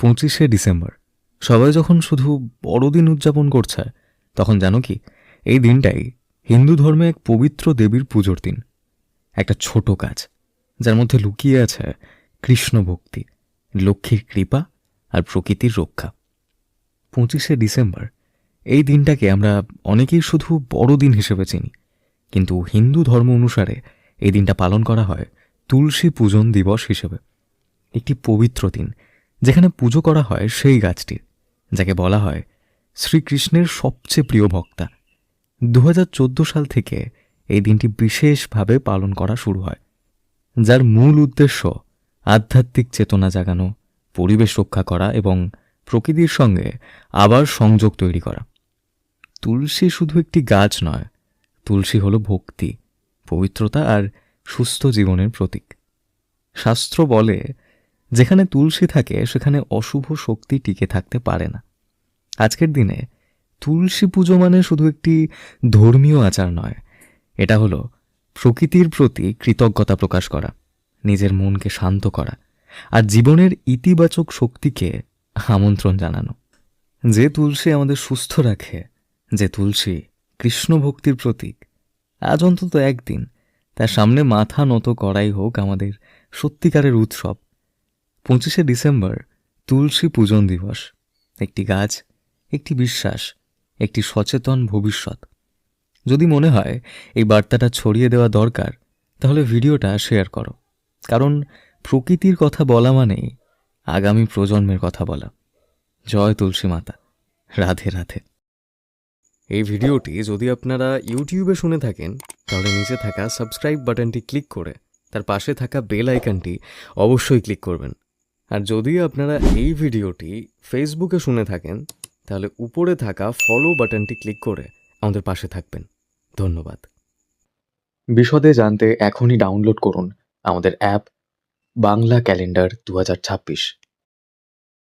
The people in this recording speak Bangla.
পঁচিশে ডিসেম্বর। সবাই যখন শুধু বড়দিন উদযাপন করছে, তখন জানো কি, এই দিনটাই হিন্দু ধর্মে এক পবিত্র দেবীর পুজোর দিন। একটা ছোট কাজ, যার মধ্যে লুকিয়ে আছে কৃষ্ণ ভক্তি, লক্ষ্মীর কৃপা আর প্রকৃতির রক্ষা। পঁচিশে ডিসেম্বর, এই দিনটাকে আমরা অনেকেই শুধু বড়দিন হিসেবে চিনি, কিন্তু হিন্দু ধর্ম অনুসারে এই দিনটা পালন করা হয় তুলসী পূজন দিবস হিসেবে। একটি পবিত্র দিন যেখানে পুজো করা হয় সেই গাছটির যাকে বলা হয় শ্রীকৃষ্ণের সবচেয়ে প্রিয় ভক্তা। দু হাজার চোদ্দ সাল থেকে এই দিনটি বিশেষভাবে পালন করা শুরু হয়, যার মূল উদ্দেশ্য আধ্যাত্মিক চেতনা জাগানো, পরিবেশ রক্ষা করা এবং প্রকৃতির সঙ্গে আবার সংযোগ তৈরি করা। তুলসী শুধু একটি গাছ নয়, তুলসী হলো ভক্তি, পবিত্রতা আর সুস্থ জীবনের প্রতীক। শাস্ত্র বলে যেখানে তুলসী থাকে, সেখানে অশুভ শক্তি টিকে থাকতে পারে না। আজকের দিনে তুলসী পুজো মানে শুধু একটি ধর্মীয় আচার নয়, এটা হলো প্রকৃতির প্রতি কৃতজ্ঞতা প্রকাশ করা, নিজের মনকে শান্ত করা, আর জীবনের ইতিবাচক শক্তিকে আমন্ত্রণ জানানো। যে তুলসী আমাদের সুস্থ রাখে, যে তুলসী কৃষ্ণ ভক্তির প্রতীক, আজ অন্তত একদিন তার সামনে মাথা নত করাই হোক আমাদের সত্যিকারের উৎসব। পঁচিশে ডিসেম্বর তুলসী পূজন দিবস। একটি গাছ, একটি বিশ্বাস, একটি সচেতন ভবিষ্যৎ। যদি মনে হয় এই বার্তাটা ছড়িয়ে দেওয়া দরকার, তাহলে ভিডিওটা শেয়ার করো। কারণ প্রকৃতির কথা বলা মানেই আগামী প্রজন্মের কথা বলা। জয় তুলসী মাতা। রাধে রাধে। এই ভিডিওটি যদি আপনারা ইউটিউবে শুনে থাকেন, তাহলে নিচে থাকা সাবস্ক্রাইব বাটনটি ক্লিক করে তার পাশে থাকা বেল আইকনটি অবশ্যই ক্লিক করবেন। আর যদি আপনারা এই ভিডিওটি ফেসবুকে শুনে থাকেন, তাহলে উপরে থাকা ফলো বাটনটি ক্লিক করে আমাদের পাশে থাকবেন। ধন্যবাদ। বিশদে জানতে এখনই ডাউনলোড করুন আমাদের অ্যাপ বাংলা ক্যালেন্ডার দু হাজার ছাব্বিশ।